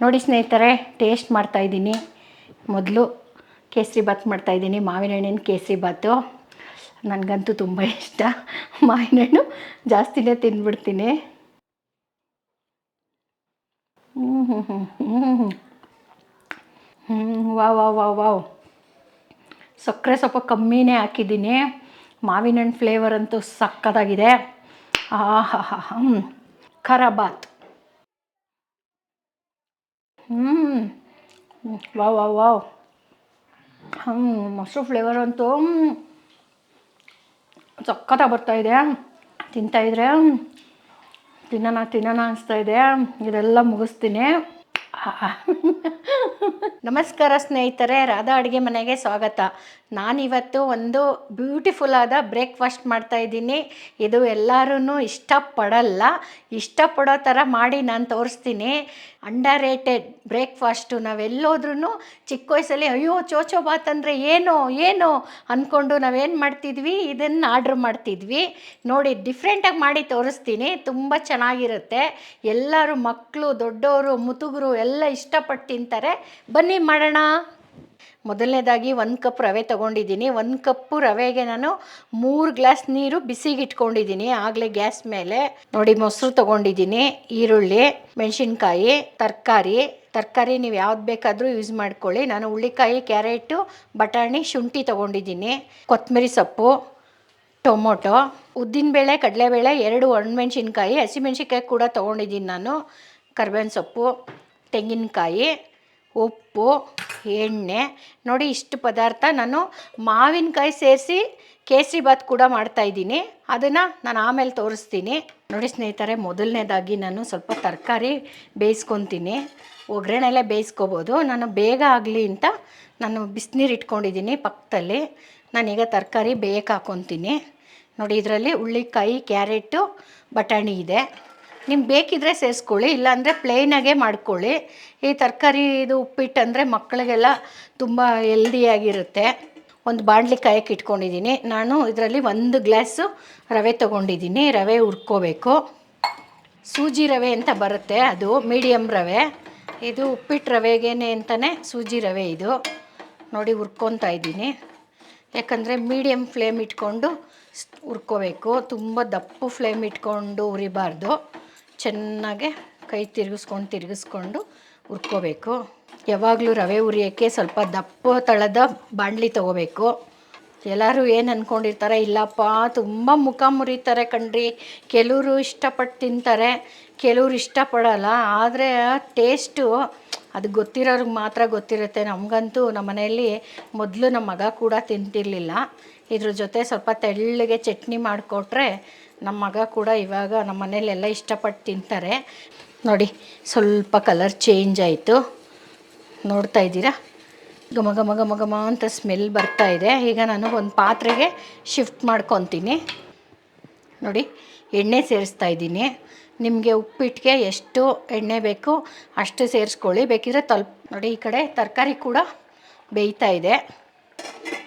ನೋಡಿ ಸ್ನೇಹಿತರೆ ಟೇಸ್ಟ್ ಮಾಡ್ತಾಯಿದ್ದೀನಿ ಮೊದಲು ಕೇಸರಿ ಬಾತ್ ಮಾಡ್ತಾಯಿದ್ದೀನಿ ಮಾವಿನ ಹಣ್ಣಿನ ಕೇಸರಿ ಭಾತು. ನನಗಂತೂ ತುಂಬ ಇಷ್ಟ. ಮಾವಿನ ಹಣ್ಣು ಜಾಸ್ತಿನೇ ತಿಂದ್ಬಿಡ್ತೀನಿ. ಹ್ಞೂ ಹ್ಞೂ ಹ್ಞೂ ಹ್ಞೂ ಹ್ಞೂ ವಾವ್ ಸಕ್ಕರೆ ಸ್ವಲ್ಪ ಕಮ್ಮಿನೇ ಹಾಕಿದ್ದೀನಿ. ಮಾವಿನ ಹಣ್ಣು ಫ್ಲೇವರ್ ಅಂತೂ ಸಕ್ಕತ್ತಾಗಿದೆ. ಆಹಾ, ಹಾ ಬಾತ್ ಹ್ಞೂ ವಾವ್ ವಾವ್ ವಾವ್. ಹ್ಞೂ ಮೊಸರು ಫ್ಲೇವರ್ ಅಂತೂ ಸಖತ್ತಾಗಿ ಬರ್ತಾಯಿದೆ ತಿಂತಾಯಿದ್ರೆ ತಿನ್ನೋಣ ತಿನ್ನೋಣ ಅನಿಸ್ತಾ ಇದೆ. ಇದೆಲ್ಲ ಮುಗಿಸ್ತೀನಿ. ನಮಸ್ಕಾರ ಸ್ನೇಹಿತರೆ, ರಾಧಾ ಅಡುಗೆ ಮನೆಗೆ ಸ್ವಾಗತ. ನಾನಿವತ್ತು ಒಂದು ಬ್ಯೂಟಿಫುಲ್ ಆದ ಬ್ರೇಕ್ಫಾಸ್ಟ್ ಮಾಡ್ತಾಯಿದ್ದೀನಿ ಇದು ಎಲ್ಲರೂ ಇಷ್ಟಪಡಲ್ಲ. ಇಷ್ಟಪಡೋ ಥರ ಮಾಡಿ ನಾನು ತೋರಿಸ್ತೀನಿ. ಅಂಡರ್ ರೇಟೆಡ್ ಬ್ರೇಕ್ಫಾಸ್ಟು ನಾವೆಲ್ಲೋದ್ರೂ ಚಿಕ್ಕ ವಯಸ್ಸಲ್ಲಿ, ಅಯ್ಯೋ, ಚೋಚೋ ಬಾತ್ ಅಂದರೆ ಏನೋ ಏನೋ? ಅಂದ್ಕೊಂಡು ನಾವೇನು ಮಾಡ್ತಿದ್ವಿ? ಇದನ್ನು ಆರ್ಡ್ರ್ ಮಾಡ್ತಿದ್ವಿ. ನೋಡಿ ಡಿಫ್ರೆಂಟಾಗಿ ಮಾಡಿ ತೋರಿಸ್ತೀನಿ. ತುಂಬ ಚೆನ್ನಾಗಿರುತ್ತೆ. ಎಲ್ಲರೂ ಮಕ್ಕಳು ದೊಡ್ಡವರು ಮುತುಗರು ಎಲ್ಲ ಇಷ್ಟಪಟ್ಟು ತಿಂತಾರೆ. ಬನ್ನಿ ಮಾಡೋಣ. ಮೊದಲನೇದಾಗಿ ಒಂದು ಕಪ್ ರವೆ ತೊಗೊಂಡಿದ್ದೀನಿ. ಒಂದು ಕಪ್ಪು ರವೆಗೆ ನಾನು ಮೂರು ಗ್ಲಾಸ್ ನೀರು ಬಿಸಿಗೆ ಇಟ್ಕೊಂಡಿದ್ದೀನಿ. ಆಗಲೇ ಗ್ಯಾಸ್ ಮೇಲೆ ನೋಡಿ ಮೊಸರು ತೊಗೊಂಡಿದ್ದೀನಿ. ಈರುಳ್ಳಿ, ಮೆಣಸಿನ್ಕಾಯಿ, ತರಕಾರಿ. ತರಕಾರಿ ನೀವು ಯಾವ್ದು ಬೇಕಾದರೂ ಯೂಸ್ ಮಾಡ್ಕೊಳ್ಳಿ. ನಾನು ಹುಳ್ಳಿಕಾಯಿ ಕ್ಯಾರೆಟು, ಬಟಾಣಿ, ಶುಂಠಿ ತೊಗೊಂಡಿದ್ದೀನಿ. ಕೊತ್ತಂಬರಿ ಸೊಪ್ಪು, ಟೊಮೊಟೊ, ಉದ್ದಿನಬೇಳೆ, ಕಡಲೆಬೇಳೆ, ಎರಡು ಒಣಮೆಣ್ಸಿನ್ಕಾಯಿ, ಹಸಿಮೆಣ್ಸಿನ್ಕಾಯಿ ಕೂಡ ತೊಗೊಂಡಿದ್ದೀನಿ ನಾನು. ಕರ್ಬೇವಿನ ಸೊಪ್ಪು, ತೆಂಗಿನಕಾಯಿ ಉಪ್ಪು, ಎಣ್ಣೆ, ನೋಡಿ ಇಷ್ಟು ಪದಾರ್ಥ ನಾನು ಮಾವಿನಕಾಯಿ ಸೇರಿಸಿ ಕೇಸರಿ ಬಾತ್ ಕೂಡ ಮಾಡ್ತಾಯಿದ್ದೀನಿ ಅದನ್ನು ನಾನು ಆಮೇಲೆ ತೋರಿಸ್ತೀನಿ. ನೋಡಿ ಸ್ನೇಹಿತರೆ, ಮೊದಲನೇದಾಗಿ ನಾನು ಸ್ವಲ್ಪ ತರಕಾರಿ ಬೇಯಿಸ್ಕೊತೀನಿ. ಒಗ್ಗರಣೆಲೆ ಬೇಯಿಸ್ಕೋಬೋದು. ನಾನು ಬೇಗ ಆಗಲಿ ಅಂತ ನಾನು ಬಿಸಿನೀರು ಇಟ್ಕೊಂಡಿದ್ದೀನಿ ಪಕ್ಕದಲ್ಲಿ. ನಾನೀಗ ತರಕಾರಿ ಬೇಯಕ್ಕೆ ಹಾಕೊತೀನಿ ನೋಡಿ, ಇದರಲ್ಲಿ ಹುಳ್ಳಿಕಾಯಿ ಕ್ಯಾರೆಟು, ಬಟಾಣಿ ಇದೆ. ನಿಮ್ಗೆ ಬೇಕಿದ್ರೆ ಸೇರಿಸ್ಕೊಳ್ಳಿ, ಇಲ್ಲಾಂದರೆ ಪ್ಲೇನಾಗೆ ಮಾಡ್ಕೊಳ್ಳಿ. ಈ ತರಕಾರಿ ಇದು ಉಪ್ಪಿಟ್ಟು ಅಂದರೆ ಮಕ್ಕಳಿಗೆಲ್ಲ ತುಂಬ ಹೆಲ್ದಿಯಾಗಿರುತ್ತೆ ಒಂದು ಬಾಣಲಿ ಕಾಯಕ್ಕೆ ಇಟ್ಕೊಂಡಿದ್ದೀನಿ. ನಾನು ಇದರಲ್ಲಿ ಒಂದು ಗ್ಲಾಸು ರವೆ ತೊಗೊಂಡಿದ್ದೀನಿ. ರವೆ ಹುರ್ಕೋಬೇಕು. ಸೂಜಿ ರವೆ ಅಂತ ಬರುತ್ತೆ ಅದು ಮೀಡಿಯಮ್ ರವೆ. ಇದು ಉಪ್ಪಿಟ್ಟು ರವೆಗೇನೆ ಅಂತಲೇ ಸೂಜಿ ರವೆ ಇದು. ನೋಡಿ ಹುರ್ಕೊತಾ ಇದ್ದೀನಿ. ಯಾಕಂದರೆ ಮೀಡಿಯಮ್ ಫ್ಲೇಮ್ ಇಟ್ಕೊಂಡು ಹುರ್ಕೋಬೇಕು. ತುಂಬ ದಪ್ಪು ಫ್ಲೇಮ್ ಇಟ್ಕೊಂಡು ಉರಿಬಾರ್ದು ಚೆನ್ನಾಗೆ ಕೈ ತಿರುಗಿಸ್ಕೊಂಡು ತಿರುಗಿಸ್ಕೊಂಡು ಹುರ್ಕೋಬೇಕು. ಯಾವಾಗಲೂ ರವೆ ಹುರಿಯೋಕ್ಕೆ ಸ್ವಲ್ಪ ದಪ್ಪ ತಳದ ಬಾಣಲಿ ತೊಗೋಬೇಕು. ಎಲ್ಲರೂ ಏನು ಅಂದ್ಕೊಂಡಿರ್ತಾರೆ ಇಲ್ಲಪ್ಪ, ತುಂಬ ಮುಖ ಮುರಿತಾರೆ ಕಣ್ರಿ. ಕೆಲವರು ಇಷ್ಟಪಟ್ಟು ತಿಂತಾರೆ, ಕೆಲವ್ರು ಇಷ್ಟಪಡಲ್ಲ. ಆದರೆ ಟೇಸ್ಟು ಅದು ಗೊತ್ತಿರೋರಿಗೆ ಮಾತ್ರ ಗೊತ್ತಿರುತ್ತೆ. ನಮಗಂತೂ ನಮ್ಮ ಮನೆಯಲ್ಲಿ ಮೊದಲು ನಮ್ಮ ಮಗ ಕೂಡ ತಿಂತಿರಲಿಲ್ಲ. ಇದ್ರ ಜೊತೆ ಸ್ವಲ್ಪ ತೆಳ್ಳಗೆ ಚಟ್ನಿ ಮಾಡಿಕೊಟ್ರೆ ನಮ್ಮ ಮಗ ಕೂಡ ಇವಾಗ ನಮ್ಮ ಮನೇಲೆಲ್ಲ ಇಷ್ಟಪಟ್ಟು ತಿಂತಾರೆ. ನೋಡಿ, ಸ್ವಲ್ಪ ಕಲರ್ ಚೇಂಜ್ ಆಯಿತು. ನೋಡ್ತಾ ಇದ್ದೀರಾ? ಘಮ ಘಮ ಘಮ ಘಮ ಅಂತ ಸ್ಮೆಲ್ ಬರ್ತಾ ಇದೆ. ಈಗ ನಾನು ಒಂದು ಪಾತ್ರೆಗೆ ಶಿಫ್ಟ್ ಮಾಡ್ಕೊತೀನಿ. ನೋಡಿ, ಎಣ್ಣೆ ಸೇರಿಸ್ತಾ ಇದ್ದೀನಿ. ನಿಮಗೆ ಉಪ್ಪಿಟ್ಟಿಗೆ ಎಷ್ಟು ಎಣ್ಣೆ ಬೇಕು ಅಷ್ಟು ಸೇರಿಸ್ಕೊಳ್ಳಿ. ಬೇಕಿದ್ರೆ ತಲ್ಪ ನೋಡಿ, ಈ ಕಡೆ ತರಕಾರಿ ಕೂಡ ಬೇಯ್ತಾ ಇದೆ.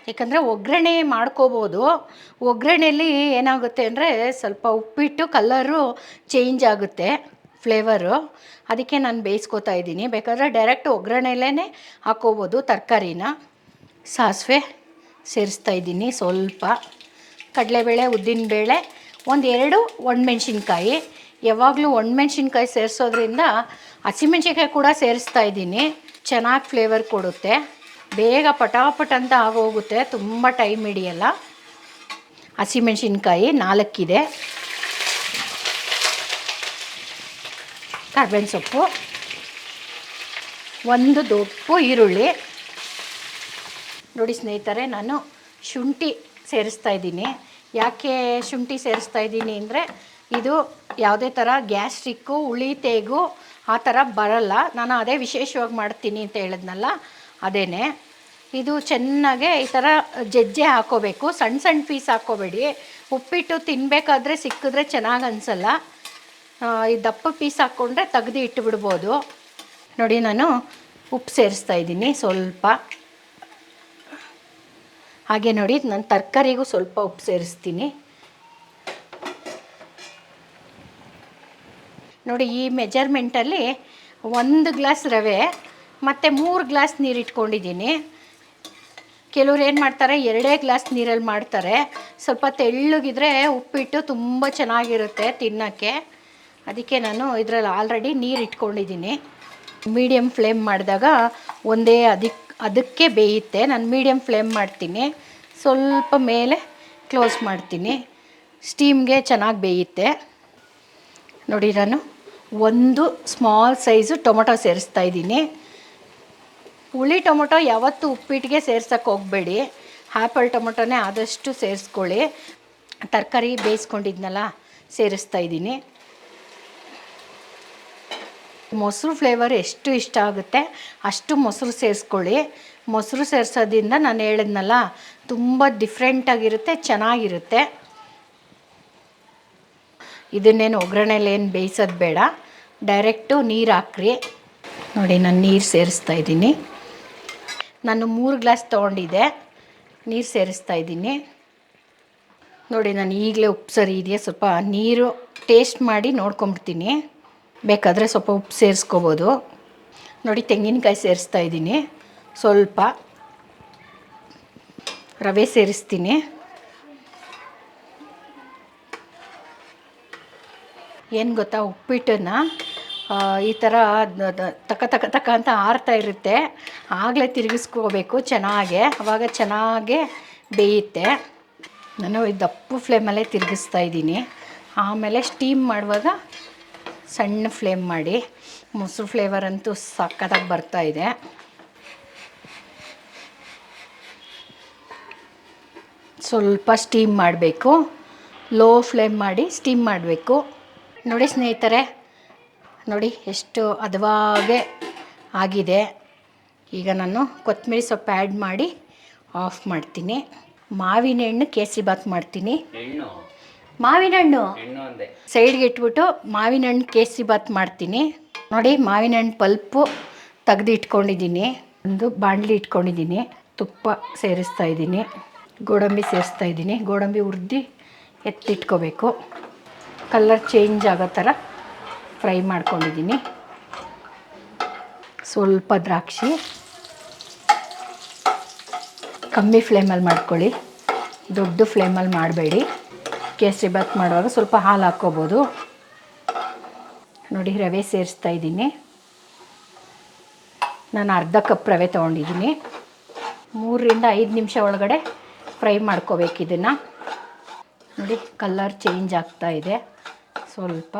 ಯಾಕಂದರೆ ಒಗ್ಗರಣೆ ಮಾಡ್ಕೋಬೋದು. ಒಗ್ಗರಣೆಯಲ್ಲಿ ಏನಾಗುತ್ತೆ ಅಂದರೆ ಸ್ವಲ್ಪ ಉಪ್ಪಿಟ್ಟು ಕಲ್ಲರು ಚೇಂಜ್ ಆಗುತ್ತೆ. ಫ್ಲೇವರು. ಅದಕ್ಕೆ ನಾನು ಬೇಯಿಸ್ಕೋತಾ ಇದ್ದೀನಿ. ಬೇಕಾದ್ರೆ ಡೈರೆಕ್ಟ್ ಒಗ್ಗರಣೆಲೇ ಹಾಕೋಬೋದು ತರಕಾರಿನ. ಸಾಸಿವೆ ಸೇರಿಸ್ತಾ ಇದ್ದೀನಿ ಸ್ವಲ್ಪ. ಕಡಲೆಬೇಳೆ, ಉದ್ದಿನಬೇಳೆ, ಒಂದು ಎರಡು ಒಣಮೆಣ್ಸಿನ್ಕಾಯಿ. ಯಾವಾಗಲೂ ಒಣಮೆಣ್ಸಿನ್ಕಾಯಿ ಸೇರಿಸೋದ್ರಿಂದ ಹಸಿಮೆಣ್ಸಿನ್ಕಾಯಿ ಕೂಡ ಸೇರಿಸ್ತಾ ಇದ್ದೀನಿ. ಚೆನ್ನಾಗಿ ಫ್ಲೇವರ್ ಕೊಡುತ್ತೆ. ಬೇಗ ಪಟಾಪಟ ಅಂತ ಆಗೋಗುತ್ತೆ. ತುಂಬ ಟೈಮ್ ಹಿಡಿಯಲ್ಲ. ಹಸಿಮೆಣ್ಸಿನ್ಕಾಯಿ ನಾಲ್ಕಿದೆ. ಕರ್ಬೇವಿನ ಸೊಪ್ಪು ಒಂದು ದೊಪ್ಪು ಈರುಳ್ಳಿ. ನೋಡಿ ಸ್ನೇಹಿತರೆ, ನಾನು ಶುಂಠಿ ಸೇರಿಸ್ತಾ ಇದ್ದೀನಿ. ಯಾಕೆ ಶುಂಠಿ ಸೇರಿಸ್ತಾ ಇದ್ದೀನಿ ಅಂದರೆ, ಇದು ಯಾವುದೇ ಥರ ಗ್ಯಾಸ್ಟ್ರಿಕ್ಕು ಉಳಿ ತೇಗು ಆ ಥರ ಬರಲ್ಲ. ನಾನು ಅದೇ ವಿಶೇಷವಾಗಿ ಮಾಡ್ತೀನಿ ಅಂತ ಹೇಳಿದ್ನಲ್ಲ, ಅದೇನೆ. ಇದು ಚೆನ್ನಾಗೆ ಈ ಥರ ಜಜ್ಜೆ ಹಾಕೋಬೇಕು. ಸಣ್ಣ ಸಣ್ಣ ಪೀಸ್ ಹಾಕೋಬೇಡಿ. ಉಪ್ಪಿಟ್ಟು ತಿನ್ನಬೇಕಾದ್ರೆ ಸಿಕ್ಕಿದ್ರೆ ಚೆನ್ನಾಗಿ ಅನಿಸಲ್ಲ. ಈ ದಪ್ಪ ಪೀಸ್ ಹಾಕ್ಕೊಂಡ್ರೆ ತೆಗೆದು ಇಟ್ಟು ಬಿಡ್ಬೋದು ನೋಡಿ, ನಾನು ಉಪ್ಪು ಸೇರಿಸ್ತಾ ಇದ್ದೀನಿ ಸ್ವಲ್ಪ. ಹಾಗೆ ನೋಡಿ, ನಾನು ತರಕಾರಿಗೂ ಸ್ವಲ್ಪ ಉಪ್ಪು ಸೇರಿಸ್ತೀನಿ. ನೋಡಿ, ಈ ಮೆಜರ್ಮೆಂಟಲ್ಲಿ ಒಂದು ಗ್ಲಾಸ್ ರವೆ, ಮತ್ತು ಮೂರು ಗ್ಲಾಸ್ ನೀರು ಇಟ್ಕೊಂಡಿದ್ದೀನಿ. ಕೆಲವ್ರು ಏನು ಮಾಡ್ತಾರೆ, ಎರಡೇ ಗ್ಲಾಸ್ ನೀರಲ್ಲಿ ಮಾಡ್ತಾರೆ. ಸ್ವಲ್ಪ ತೆಳ್ಳಗಿದ್ರೆ ಉಪ್ಪಿಟ್ಟು ತುಂಬ ಚೆನ್ನಾಗಿರುತ್ತೆ ತಿನ್ನೋಕ್ಕೆ. ಅದಕ್ಕೆ ನಾನು ಇದರಲ್ಲಿ ಆಲ್ರೆಡಿ ನೀರು ಇಟ್ಕೊಂಡಿದ್ದೀನಿ. ಮೀಡಿಯಮ್ ಫ್ಲೇಮ್ ಮಾಡಿದಾಗ ಒಂದೇ ಅದಕ್ಕೆ ಅದಕ್ಕೆ ಬೇಯುತ್ತೆ. ನಾನು ಮೀಡಿಯಮ್ ಫ್ಲೇಮ್ ಮಾಡ್ತೀನಿ. ಸ್ವಲ್ಪ ಮೇಲೆ ಕ್ಲೋಸ್ ಮಾಡ್ತೀನಿ. ಸ್ಟೀಮ್ಗೆ ಚೆನ್ನಾಗಿ ಬೇಯುತ್ತೆ. ನೋಡಿ ನಾನು ಒಂದು ಸ್ಮಾಲ್ ಸೈಜು ಟೊಮೊಟೊ ಸೇರಿಸ್ತಾ ಇದ್ದೀನಿ. ಹುಳಿ ಟೊಮೊಟೊ ಯಾವತ್ತೂ ಉಪ್ಪಿಟ್ಟಿಗೆ ಸೇರ್ಸೋಕ್ಕೆ ಹೋಗಬೇಡಿ. ಆ್ಯಪಲ್ ಟೊಮೊಟೊನೇ ಆದಷ್ಟು ಸೇರಿಸ್ಕೊಳ್ಳಿ. ತರಕಾರಿ ಬೇಯಿಸ್ಕೊಂಡಿದ್ನಲ್ಲ, ಸೇರಿಸ್ತಾ ಇದ್ದೀನಿ. ಮೊಸರು ಫ್ಲೇವರ್ ಎಷ್ಟು ಇಷ್ಟ ಆಗುತ್ತೆ, ಅಷ್ಟು ಮೊಸರು ಸೇರಿಸ್ಕೊಳ್ಳಿ. ಮೊಸರು ಸೇರಿಸೋದ್ರಿಂದ ನಾನು ಹೇಳಿದ್ನಲ್ಲ, ತುಂಬ ಡಿಫ್ರೆಂಟಾಗಿರುತ್ತೆ ಚೆನ್ನಾಗಿರುತ್ತೆ. ಇದನ್ನೇನು ಒಗ್ಗರಣೆಲಿ ಏನು ಬೇಯಿಸೋದು ಬೇಡ ಡೈರೆಕ್ಟು ನೀರು ಹಾಕ್ರಿ. ನೋಡಿ, ನಾನು ನೀರು ಸೇರಿಸ್ತಾ ಇದ್ದೀನಿ. ನಾನು ಮೂರು ಗ್ಲಾಸ್ ತೊಗೊಂಡಿದ್ದೆ, ನೀರು ಸೇರಿಸ್ತಾ ಇದ್ದೀನಿ. ನೋಡಿ, ನಾನು ಈಗಲೇ ಉಪ್ಪು ಸರಿ ಇದೆಯಾ, ಸ್ವಲ್ಪ ನೀರು ಟೇಸ್ಟ್ ಮಾಡಿ ನೋಡ್ಕೊಂಬಿಡ್ತೀನಿ ಬೇಕಾದರೆ ಸ್ವಲ್ಪ ಉಪ್ಪು ಸೇರಿಸ್ಕೋಬೋದು. ನೋಡಿ ತೆಂಗಿನಕಾಯಿ ಸೇರಿಸ್ತಾ ಇದ್ದೀನಿ. ಸ್ವಲ್ಪ ರವೆ ಸೇರಿಸ್ತೀನಿ. ಏನು ಗೊತ್ತಾ, ಉಪ್ಪಿಟ್ಟನ್ನು ಈ ಥರ ತಕ ತಕ ತಕ ಅಂತ ಆರ್ತಾ ಇರುತ್ತೆ. ಆಗಲೇ ತಿರುಗಿಸ್ಕೋಬೇಕು ಚೆನ್ನಾಗೆ. ಅವಾಗ ಚೆನ್ನಾಗೆ ಬೇಯುತ್ತೆ. ನಾನು ದಪ್ಪು ಫ್ಲೇಮಲ್ಲೇ ತಿರುಗಿಸ್ತಾ ಇದ್ದೀನಿ. ಆಮೇಲೆ ಸ್ಟೀಮ್ ಮಾಡುವಾಗ ಸಣ್ಣ ಫ್ಲೇಮ್ ಮಾಡಿ. ಮೊಸರು ಫ್ಲೇವರ್ ಅಂತೂ ಸಕ್ಕತ್ತಾಗಿ ಇದೆ. ಸ್ವಲ್ಪ ಸ್ಟೀಮ್ ಮಾಡಬೇಕು. ಲೋ ಫ್ಲೇಮ್ ಮಾಡಿ ಸ್ಟೀಮ್ ಮಾಡಬೇಕು. ನೋಡಿ ಸ್ನೇಹಿತರೆ, ನೋಡಿ ಎಷ್ಟು ಹದವಾಗೆ ಆಗಿದೆ. ಈಗ ನಾನು ಕೊತ್ತಂಬರಿ ಸೊಪ್ಪು ಆ್ಯಡ್ ಮಾಡಿ ಆಫ್ ಮಾಡ್ತೀನಿ. ಮಾವಿನ ಹಣ್ಣು ಕೇಸರಿ ಬಾತ್ ಮಾಡ್ತೀನಿ. ಮಾವಿನ ಹಣ್ಣು. ಸೈಡ್ಗೆ ಇಟ್ಬಿಟ್ಟು ಮಾವಿನ ಹಣ್ಣು ಕೇಸರಿ ಬಾತ್ ಮಾಡ್ತೀನಿ. ನೋಡಿ ಮಾವಿನ ಹಣ್ಣು ಪಲ್ಪು ತೆಗ್ದು ಇಟ್ಕೊಂಡಿದ್ದೀನಿ. ಒಂದು ಬಾಣಲಿ ಇಟ್ಕೊಂಡಿದ್ದೀನಿ. ತುಪ್ಪ ಸೇರಿಸ್ತಾ ಇದ್ದೀನಿ. ಗೋಡಂಬಿ ಸೇರಿಸ್ತಾ ಇದ್ದೀನಿ. ಗೋಡಂಬಿ ಹುರಿದು ಎತ್ತಿಟ್ಕೋಬೇಕು. ಕಲರ್ ಚೇಂಜ್ ಆಗೋ ಥರ ಫ್ರೈ ಮಾಡ್ಕೊಂಡಿದ್ದೀನಿ. ಸ್ವಲ್ಪ ದ್ರಾಕ್ಷಿ. ಕಮ್ಮಿ ಫ್ಲೇಮಲ್ಲಿ ಮಾಡ್ಕೊಳ್ಳಿ. ದೊಡ್ಡ ಫ್ಲೇಮಲ್ಲಿ ಮಾಡಬೇಡಿ. ಕೇಸರಿ ಬಾತ್ ಮಾಡುವಾಗ ಸ್ವಲ್ಪ ಹಾಲು ಹಾಕ್ಕೋಬೋದು. ನೋಡಿ, ರವೆ ಸೇರಿಸ್ತಾ ಇದ್ದೀನಿ. ನಾನು ಅರ್ಧ ಕಪ್ ರವೆ ತೊಗೊಂಡಿದ್ದೀನಿ. ಮೂರರಿಂದ ಐದು ನಿಮಿಷ ಒಳಗಡೆ ಫ್ರೈ ಮಾಡ್ಕೋಬೇಕು ಇದನ್ನು. ನೋಡಿ ಕಲರ್ ಚೇಂಜ್ ಆಗ್ತಾ ಇದೆ. ಸ್ವಲ್ಪ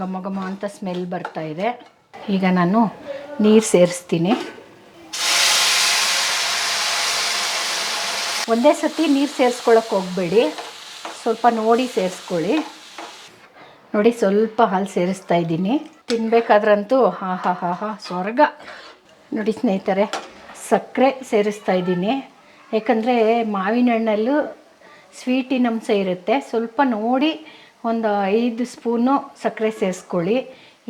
ಘಮ ಘಮ ಅಂತ ಸ್ಮೆಲ್ ಬರ್ತಾ ಇದೆ. ಈಗ ನಾನು ನೀರು ಸೇರಿಸ್ತೀನಿ. ಒಂದೇ ಸತಿ ನೀರು ಸೇರಿಸ್ಕೊಳಕ್ಕೆ ಹೋಗಬೇಡಿ. ಸ್ವಲ್ಪ ನೋಡಿ ಸೇರಿಸ್ಕೊಳ್ಳಿ. ನೋಡಿ ಸ್ವಲ್ಪ ಹಾಲು ಸೇರಿಸ್ತಾ ಇದ್ದೀನಿ. ತಿನ್ಬೇಕಾದ್ರಂತೂ ಹಾ ಹಾ ಹಾ ಹಾ ಸ್ವರ್ಗ. ನೋಡಿ ಸ್ನೇಹಿತರೆ, ಸಕ್ಕರೆ ಸೇರಿಸ್ತಾ ಇದ್ದೀನಿ. ಯಾಕಂದರೆ ಮಾವಿನ ಹಣ್ಣಲ್ಲೂ ಸ್ವೀಟಿನ ಅಂಶ ಇರುತ್ತೆ. ಸ್ವಲ್ಪ ನೋಡಿ ಒಂದು ಐದು ಸ್ಪೂನು ಸಕ್ಕರೆ ಸೇರಿಸ್ಕೊಳ್ಳಿ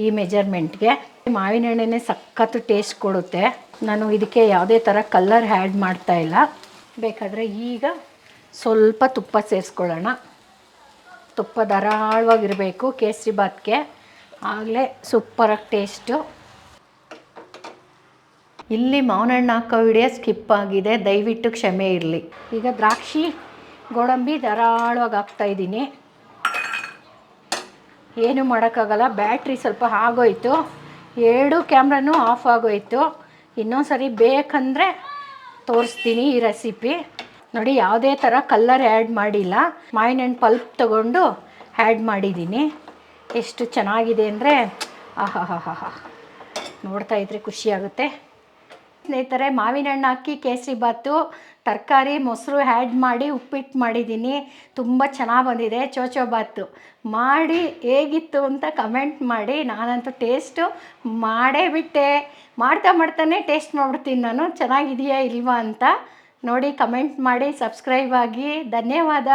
ಈ ಮೆಜರ್ಮೆಂಟ್ಗೆ. ಮಾವಿನ ಹಣ್ಣನ್ನೇ ಸಖತ್ತು ಟೇಸ್ಟ್ ಕೊಡುತ್ತೆ. ನಾನು ಇದಕ್ಕೆ ಯಾವುದೇ ಥರ ಕಲರ್ ಆ್ಯಡ್ ಮಾಡ್ತಾ ಇಲ್ಲ. ಬೇಕಾದರೆ ಈಗ ಸ್ವಲ್ಪ ತುಪ್ಪ ಸೇರಿಸ್ಕೊಳ್ಳೋಣ. ತುಪ್ಪ ಧಾರಾಳವಾಗಿರಬೇಕು ಕೇಸರಿ ಬಾತ್ಗೆ. ಆಗಲೇ ಸೂಪರಾಗಿ ಟೇಸ್ಟು ಇಲ್ಲಿ ಮಾವಿನ ಹಣ್ಣು ಹಾಕೋ ವಿಡಿಯೋ ಸ್ಕಿಪ್ ಆಗಿದೆ. ದಯವಿಟ್ಟು ಕ್ಷಮೆ ಇರಲಿ. ಈಗ ದ್ರಾಕ್ಷಿ, ಗೋಡಂಬಿ ಧಾರಾಳವಾಗಿ ಹಾಕ್ತಾಯಿದ್ದೀನಿ ಏನು ಮಾಡೋಕ್ಕಾಗಲ್ಲ. ಬ್ಯಾಟ್ರಿ ಸ್ವಲ್ಪ ಆಗೋಯ್ತು. ಎರಡು ಕ್ಯಾಮ್ರಾನೂ ಆಫ್ ಆಗೋಯ್ತು. ಇನ್ನೊಂದು ಸರಿ ಬೇಕಂದರೆ ತೋರಿಸ್ತೀನಿ ಈ ರೆಸಿಪಿ ನೋಡಿ, ಯಾವುದೇ ಥರ ಕಲ್ಲರ್ ಆ್ಯಡ್ ಮಾಡಿಲ್ಲ. ಮಾವಿನ ಹಣ್ಣು ಪಲ್ಪ್ ತಗೊಂಡು ಆ್ಯಡ್ ಮಾಡಿದ್ದೀನಿ. ಎಷ್ಟು ಚೆನ್ನಾಗಿದೆ ಅಂದರೆ ಆಹಾ ಹಾ ಹಾ ಹಾ ನೋಡ್ತಾ ಇದ್ರೆ ಖುಷಿಯಾಗುತ್ತೆ ಸ್ನೇಹಿತರೆ, ಮಾವಿನ ಹಣ್ಣು ಹಾಕಿ ಕೇಸರಿ ಬಾತು, ತರಕಾರಿ, ಮೊಸರು ಆ್ಯಡ್ ಮಾಡಿ, ಉಪ್ಪಿಟ್ಟು ಮಾಡಿದ್ದೀನಿ. ತುಂಬ ಚೆನ್ನಾಗಿ ಬಂದಿದೆ ಚೋಚೋ ಬಾತು. ಮಾಡಿ ಹೇಗಿತ್ತು ಅಂತ ಕಮೆಂಟ್ ಮಾಡಿ, ನಾನಂತೂ ಟೇಸ್ಟು ಮಾಡೇ ಬಿಟ್ಟೆ. ಮಾಡ್ತಾ ಮಾಡ್ತಾನೆ ಟೇಸ್ಟ್ ಮಾಡ್ಬಿಡ್ತೀನಿ ನಾನು. ಚೆನ್ನಾಗಿದೆಯಾ ಇಲ್ವಾ ಅಂತ. ನೋಡಿ ಕಮೆಂಟ್ ಮಾಡಿ ಸಬ್ಸ್ಕ್ರೈಬ್ ಆಗಿ. ಧನ್ಯವಾದ.